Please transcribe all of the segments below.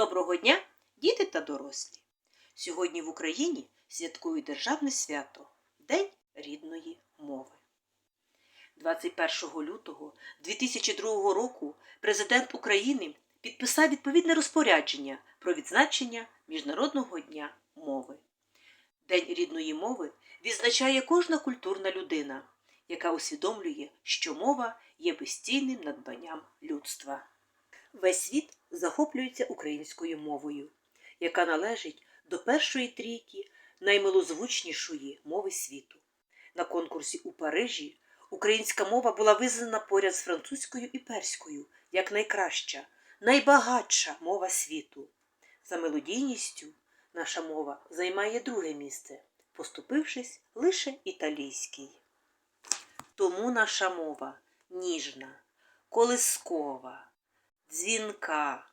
Доброго дня, діти та дорослі! Сьогодні в Україні святкують Державне свято День рідної мови. 21 лютого 2002 року президент України підписав відповідне розпорядження про відзначення Міжнародного дня мови. День рідної мови відзначає кожна культурна людина, яка усвідомлює, що мова є безцінним надбанням людства. Весь світ захоплюється українською мовою, яка належить до першої трійки наймилозвучнішої мови світу. На конкурсі у Парижі українська мова була визнана поряд з французькою і перською як найкраща, найбагатша мова світу. За мелодійністю наша мова займає друге місце, поступившись лише італійській. Тому наша мова ніжна, колискова, дзвінка,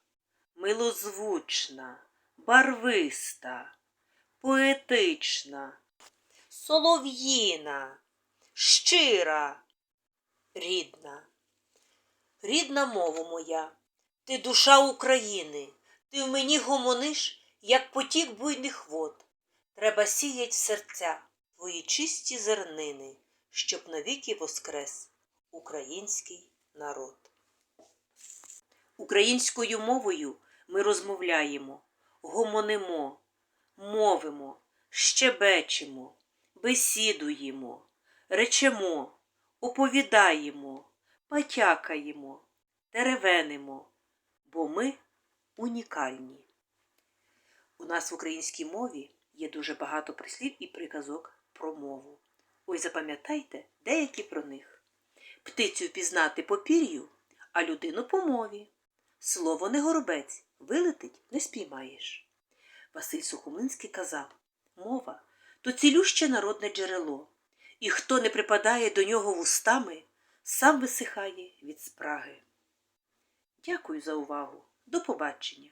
милозвучна, барвиста, поетична, солов'їна, щира, рідна. Рідна мова моя, ти душа України, ти в мені гомониш, як потік буйних вод. Треба сіять в серця твої чисті зернини, щоб навіки воскрес український народ. Українською мовою ми розмовляємо, гомонимо, мовимо, щебечемо, бесідуємо, речемо, оповідаємо, потякаємо, теревенимо, бо ми унікальні. У нас в українській мові є дуже багато прислів і приказок про мову. Ось запам'ятайте деякі про них. Птицю впізнати по пір'ю, а людину по мові. Слово не горобець, вилетить не спіймаєш. Василь Сухомлинський казав мова то цілюще народне джерело, і хто не припадає до нього вустами, сам висихає від спраги. Дякую за увагу. До побачення.